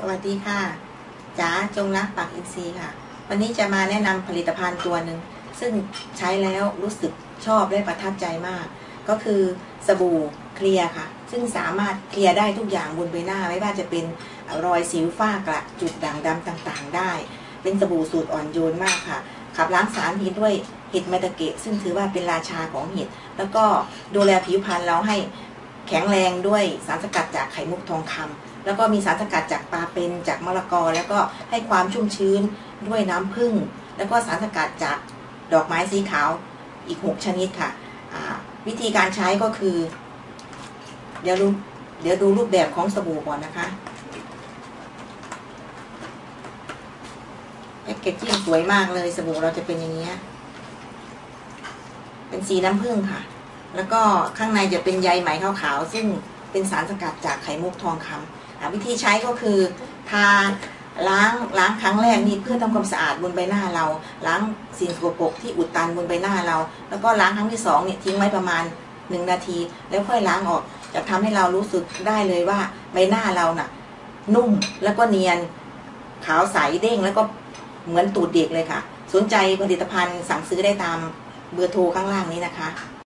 สวัสดีค่ะจ๋าจงรักปักอินทรีค่ะ วันนี้จะมาแนะนำผลิตภัณฑ์ตัวหนึ่ง ซึ่งใช้แล้วรู้สึกชอบและประทับใจมาก ก็คือสบู่เคลียร์ค่ะ ซึ่งสามารถเคลียร์ได้ทุกอย่างบนใบหน้า ไม่ว่าจะเป็นรอยสิวฝ้ากระจุดด่างดำต่างๆ ได้ เป็นสบู่สูตรอ่อนโยนมากค่ะ ขับล้างสารพิษด้วยเห็ดเมตาเกะซึ่งถือว่าเป็นราชาของเห็ดแล้วก็ดูแลผิวพรรณเราให้ แข็งแรงด้วยสารสกัดจากไข่มุกทองคำแล้วก็มีสารสกัดจากปลาเป็นจากมะละกอ แล้วก็ให้ความชุ่มชื้นด้วยน้ำผึ้งแล้วก็สารสกัดจากดอกไม้สีขาวอีก 6 ชนิดค่ะ วิธีการใช้ก็คือ เดี๋ยวดูเดี๋ยวดูรูปแบบของสบู่ก่อนนะคะแพ็กเกจจิ้งสวยมากเลยสบู่เราจะเป็นอย่างนี้ เป็นสีน้ำผึ้งค่ะ แล้วก็ข้างในจะเป็นใยไหมขาวๆซึ่งเป็นสารสกัดจากไข่มุกทองคำวิธีใช้ก็คือทาล้างล้างครั้งแรกนี่เพื่อทำความสะอาดบนใบหน้าเรา ล้างสิ่งสกปรกที่อุดตันบนใบหน้าเรา แล้วก็ล้างครั้งที่สองเนี่ยทิ้งไว้ประมาณหนึ่งนาที แล้วค่อยล้างออกจะทำให้เรารู้สึกได้เลยว่าใบหน้าเราน่ะ นุ่มแล้วก็เนียนขาวใสเด้งแล้วก็เหมือนตูดเด็กเลยค่ะ สนใจผลิตภัณฑ์สั่งซื้อได้ตามเบอร์โทรข้างล่างนี้นะคะ